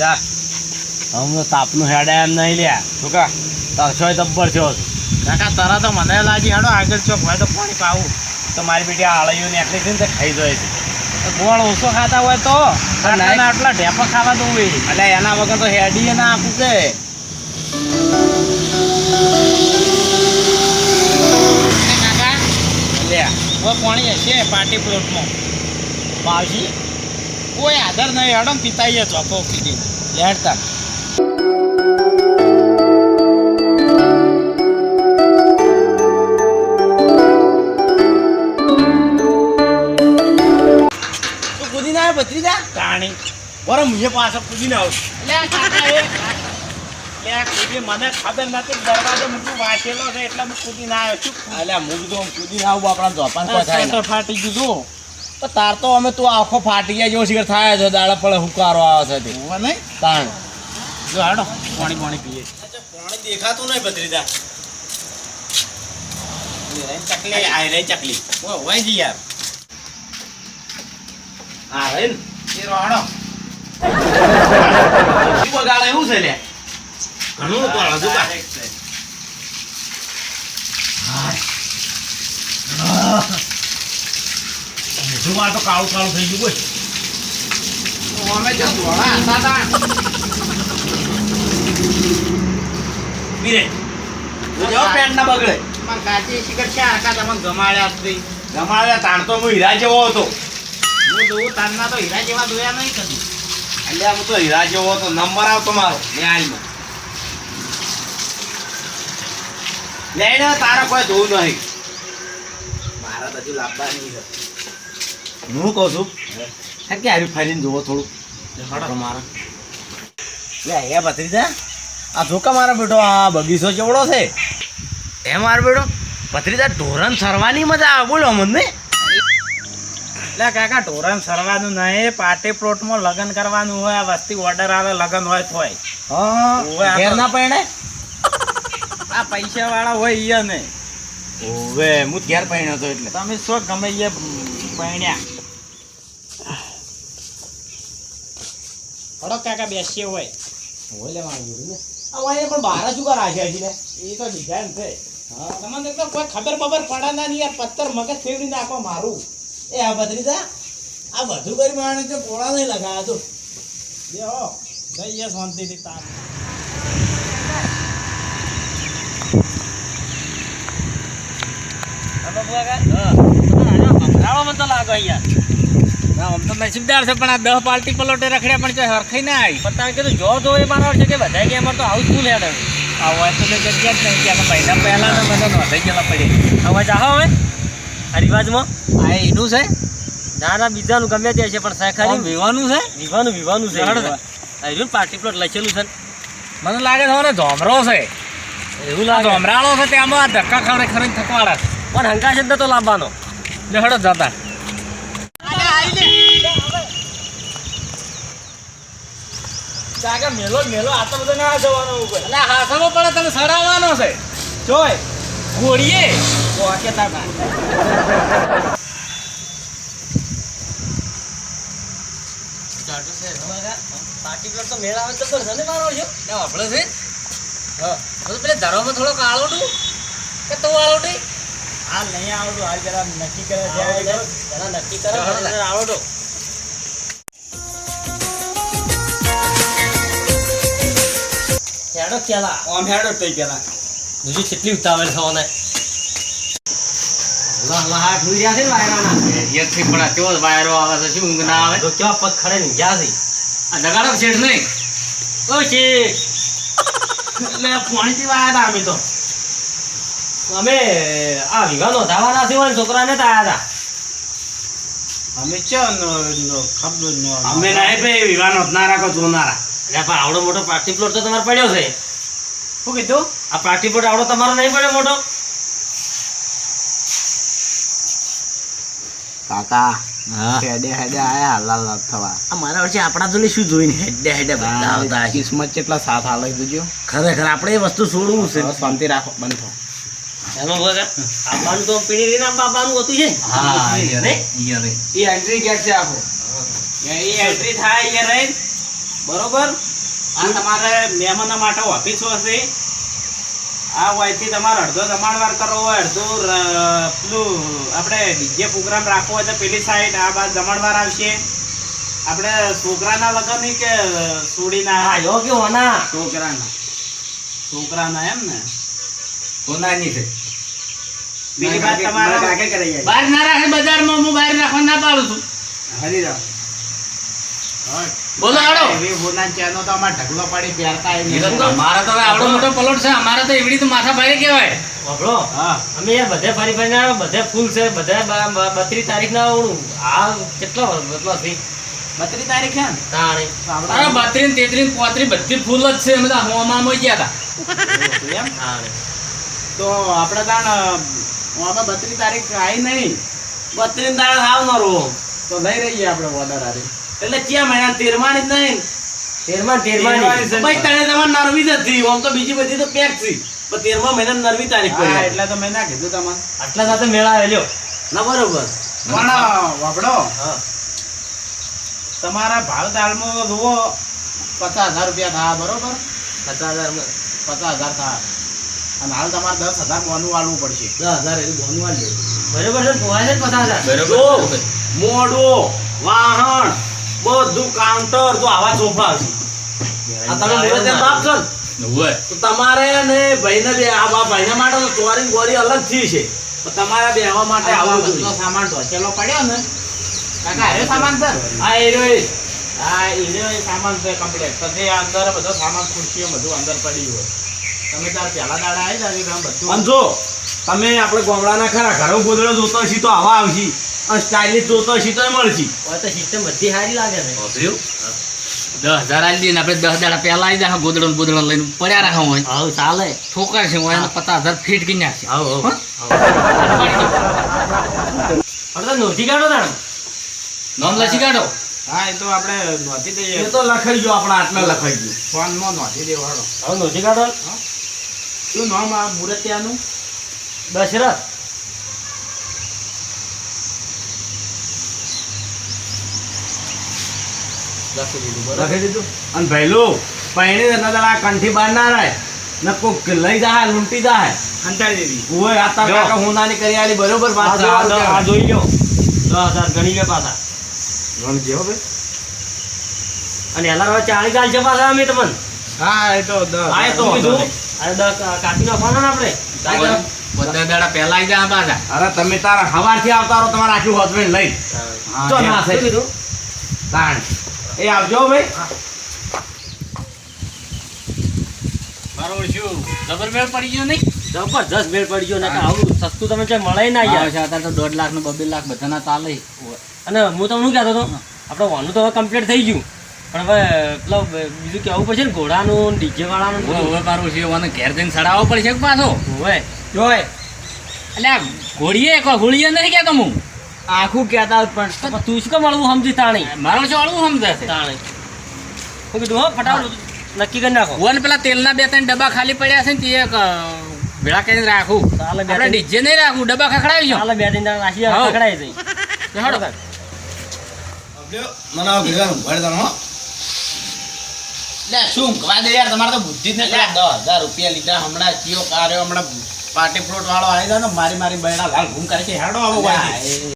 જા. હમણાં તાપનું હેડે એમ નહીં લ્યા શું કા તરસો તબ્બર છો. કાકા તરા તો મને લાગી હેડો આગળ ચોક હોય તો પાણી પાવું. તો મારી બેટી આળીઓ નીકળી છે ને તે ખાઈ જાય છે. ગોળ ઓછો ખાતા હોય તો? આટલા ઢેપો ખાવા દઉં એટલે એના વગર તો હેડી ના આપું કે. કાકા લ્યા હવે પાણી હશે પાર્ટી પ્લોટમાં. પાવશી કોઈ આધાર નહીં હેડો ને પિતાઈએ ચોખ્ખો પીધી લેડતા. તું કૂદી ના આવે કાણી બરો મુજે પાછો કૂદી ના આવું મને ખબર નથી દરવાજો મૂકું વાંચેલો છે એટલે હું કૂદી ના આવ્યો છું. અલ્યા મૂક દો કૂદી આવું આપણા ધોપાન કોઈ થાય. ના. ફાટી ગયું તાર તો અમે તું આખો ફાટી ગયા જેવો શિખર થાય છે દાડા પડે હુકારો આવે છે તે. નહીં? તાણ. જો હાડો પાણી પાણી પીએ. પાણી દેખાતું નહીં ભત્રીજા. ચકલી આ રહી ચકલી. ઓ હોય જી યાર. આ રે એ રોહાડો શું બગાડે એવું છે લે. ઘણું તો હજુ કા જુવાર તો કાળું કાળું થઈ ગયું બોલ અમે જો ધોળા હતા તા વીરે જો પેન્ટ ના બગડે? પણ કાચી શિખર આખા તમને ગમાડ્યા હતી ગમાડ્યા તાણ તો હું હીરા જેવો હતો. હું જોઉં તો હીરા જેવા જોયા નહીં કદી. અલ્યા હું તો હીરા જેવો હતો. નંબર આવતો મારો ન્યાયમાં લઈને તારા કોઈ જોવું નહીં. મારા તો હજુ નહીં છે. હું કહું છું કે આવી ફરીને જોવો થોડું મારા. એ ભત્રીજા આ જોકા મારા બેટો આ બગીચો ચેવડો છે? એ મારો બેટો ભત્રીજા ઢોરણ સરવાની મજા આવે બોલો મને એટલે કાકા ઢોરણ સરવાનું નહીં પાર્ટી પ્લોટમાં લગ્ન કરવાનું હોય આ વસ્તી ઓર્ડર આવે લગ્ન હોય તોય હા ના પરણે આ પૈસા વાળા હોય ઈ ને ઓવે હું ઘેર પરણ્યો હતો એટલે. તમે શું ગમે એ પૈણ્યા? હડો કાકા બેસીએ હોય. ઓલે માંગ્યું ને આ વાય પણ બહાર જ ઊભા રાખ્યા છે ને. એ તો ડિઝાઇન છે. તમને તો કોઈ ખબર બબર પડે ના નહીં યાર પથ્થર મગજ ફેરવી નાખો મારું. એ આ ભત્રીજા આ બધું કરી માણે તો પોળા નહીં લગાવ્યા તું. બે હો. જઈએ શાંતિથી તાર. ના, આમ તો નસીબદાર છે પણ આ દહ પાર્ટી પલોટે રખડ્યા પણ ચાહે હરખાઈ ના આવી. પણ તમે કીધું જો જો એ માનો છે કે બધા કે અમારે તો હાઉસફુલ હેડ હવે આ હોય તો જગ્યા જ નહીં ગયા મહિના પહેલાં તો મને નોંધાઈ ગયેલા પડી. હવે ચાહો હવે. આ રિવાજમાં? આ એનું છે? ના ના બીજાનું ગમે તે છે પણ સાયખારી વિવાનું છે? વિવાનું વિવાનું છે હજુ પાર્ટી પ્લોટ લખેલું છે મને લાગે છે હવે ધોમરો છે. એવું લાગે. ધોમરાળો છે ત્યાં આ ધક્કા ખવડે ખરે થકવાડા પણ હંકાશે તો લાવવાનો હડો જતા. કાકા મેલો મેલો આ તો બધો ના જવાનો ઉપર એટલે હાથમાં પડે તને સડાવવાનો છે. જોય ઘોડીએ તો આ કેતા તો મેળ આવે તો છે ને મારો છે આપણે છે? હા. તો પેલા ધરોમાં થોડો કાળો ડું. કે તો આળો ડે? હાલ નહીં આવડું હાલ જરા નક્કી કરે જરા નક્કી કરે આળો હેડો કેલા આમ હેડો તઈ બીજું કેટલી ઉતાવળ થવાને રહ્યા છે ને વાયરાના? પણ વાયરો આવે છે શું ઊંઘ ના આવે? તો કેવા પગ ખડે ને ગયા છે આ દગાડો શેઠ નહીં. ઓ શેઠ. એટલે પાણીથી વાયા હતા અમે તો. અમે આ વિવાનો ધાવાના થયો હોય છોકરાને તો. આયા હતા અમે ચો ખબર અમે નહીં ભાઈ વિવાનો ના રાખો જોનારા. એટલે પણ આવડો મોટો પાર્ટી પ્લોટ તો તમારે પડ્યો છે. શું કીધું? આ પાર્ટી પ્લોટ આવડો તમારો નહીં પડ્યો મોટો? કાકા હેડે હેડે આયા હાલ લાલ થવા. આ મારા વચ્ચે આપણા જોડે શું જોઈને હેડે હેડે બધા આવતા કિસ્મત કેટલા સાથ હાલે જોજો. ખરેખર આપણે એ વસ્તુ છોડવું છે. શાંતિ રાખો બંધ થો. તો પીણી ના બાપાનું હતું છે. હા, નહીં? એ એન્ટ્રી ગેટ છે આખો? એ એન્ટ્રી થાય બરોબર? આ તમારે મહેમાનો માટે ઓફિસ હશે. આ વયથી તમારે અડધો જમાણવાર કરવો હોય અડધો પેલું આપણે ડીજે પ્રોગ્રામ રાખવો હોય તો પેલી સાઈડ આ બાદ જમણવાર આવશે. આપણે છોકરાના લગન નહીં કે સોડીના? હા યો કે હોના છોકરાના. છોકરાના એમ ને? સોનાની છે. બીજી વાત તમારા? બહાર ના રાખે બજારમાં હું બહાર રાખવા ના પાડું છું. હરી હરીરામ બોલો આડો એવી હોના ચેનો તો અમાર ઢગલો પાડી પહેરતા ય નહીં. અમારા તો આવડો મોટો પલોટ છે અમારા તો એવડી તો માથા ભારે કહેવાય. વાપરો. હા. અમે યાર બધે ફરી ફરીને આવ્યા, બધે ફૂલ છે બધે બત્રીસ તારીખ ના આ કેટલો કેટલો થઈ બત્રીસ તારીખ છે ને તાણે. તો અરે બત્રીસ તેત્રીસ પોત્રીસ બધી ફૂલ જ છે અમે તો હોમામાં ગયા હતા. એમ? તો આપણે તાણ આમાં બત્રીસ તારીખ આવી નહીં. બત્રીસ તારીખ આવનારો. તો લઈ રહીએ આપણે ઓર્ડર આરે એટલે ક્યાં મહિના તેરમાની જ નહીં તેરમા તેરમાની ભાઈ તને તમારે નરવી જ હતી. આમ તો બીજી બધી તો પેક છે. પણ તેરમા મહિના નરવી તારીખ પડી. એટલે તો મેં ના કીધું તમારે. આટલા સાથે મેળા આવેલો. ના બરોબર. પણ વાપડો. તમારા ભાવ તાળમાં જુઓ પચાસ હજાર રૂપિયા થયા બરોબર? પચાસ હજાર પચાસ હજાર થયા. અને હાલ તમારે દસ હજાર બોનું વાળવું પડશે. દસ હજાર એવું બોનું વાળી બરોબર છે પચાસ હજાર? મોડું મોડો વાહણ બધું કાઉન્ટર તો આવા ચોફા હશે. આ તમે બાપ છો ને તમારે ને ભાઈને બે આ ભાઈને માટે તો ચોરી ગોરી અલગથી છે. તમારા બેહવા માટે આવું બધો સામાન ઢોચેલો પડ્યો ને. કાકા એ સામાન છે હા એ રહ્યો એ. હા એ સામાન છે કમ્પ્લીટ પછી અંદર બધો સામાન ખુરશીઓ બધું અંદર પડ્યું હોય. તમે તાર પહેલા દાડા આવી તમે બધું જો તમે આપણે ગોમડાના ખરા ઘરો ગોદડો જોતો હશી તો આવા આવશી. અને સ્ટાઇલિશ જોતો હશી તો મળશી. તો સિસ્ટમ બધી સારી લાગે છે. દસ હજાર આલી દઈએ ને આપણે દસ દાડા પહેલા આવી જાય ગોદડો ને લઈને પડ્યા રાખા હોય. હાવ ચાલે. ઠોકર છે હું એને પચાસ હજાર ફીટ કરી નાખશે હાવ હા? નોંધી કાઢો તાણે. નોંધ લસી કાઢો. હા એ તો આપણે નોંધી દઈએ. એ તો લખાઈ ગયો આપણે આટલા લખાઈ ગયું. ફોનમાં નોંધી દેવાડો હવે નોંધી કાઢો. શું નામ આ મુરતિયાનું? દશરથ. લખી દીધું દીધું? અને ભૈલું પૈણી એના તારા કંઠી બહાર ના રહે. ને કોક લઈ જાય લૂંટી જાય. અંતાઈ દીધી. ઓય આ તાર કાકા હું નાની કરી આલી બરોબર વાત આ આ આ જોઈ લ્યો. 10000 ગણી લે પાછા. ગણ જેવો ભાઈ. અને એલા હવે ચાળી ગાલ છે પાછા અમે તમને. હા એ તો દસ હા, એ તો. અરે દસ કાપી નાખવાના ને આપણે? બધા દાડા પહેલા આવી જાય પાછા. અરે તમે તારા હવારથી આવતા રહો તમારા આખી હોસ્પિટલ લઈ. હા, ચો ના થઈ. તાણ. એ આવજો ભાઈ. બરોબર શું જબર મેળ પડી ગયો નહીં? જબરજસ્ત મેળ પડી ગયો ને કે આવું સસ્તું તમે ક્યાંય મળે ના યાર. છે અત્યારે તો દોઢ લાખ ને બબે લાખ બધાના ચાલે અને હું તમને શું કહેતો હતો? આપણે વાનું તો હવે કમ્પ્લીટ થઈ ગયું. પણ હવે પેલો બીજું કેવું પડશે ને ઘોડાનું ડીજે વાળાનું હવે પારું છે મને ઘેર જઈને સડાવવો પડશે પાછો? હોય જોય એટલે ઘોડીએ કોઈ હોળીએ નથી કહેતો હું. આખું કહેતા હોત પણ. તું શું કેમ મળવું સમજી તાણી? મારો ચોળવું સમજાશે તાણી. હું કીધું હો ફટાફટ નક્કી કરી નાખો. વન પેલા તેલના બે ત્રણ ડબ્બા ખાલી પડ્યા છે ને તે એક ભેળા કરીને રાખું. આપણે ડીજે નહીં રાખું ડબ્બા ખખડાવી ચાલે બે ત્રણ નાસી હાઉ. પકડાય જઈ હેડો. મને આવું ભેગા ભર તમે હો લે શું ઊંઘવા દે યાર? તમારે તો બુદ્ધિ જ નથી. દસ હજાર રૂપિયા લીધા હમણાં ચિયો કાર્યો હમણાં પાર્ટી પ્લોટ વાળો આવી ગયો ને મારી મારી બૈડા લાલ ઘૂમ કરે છે. હેડો આવો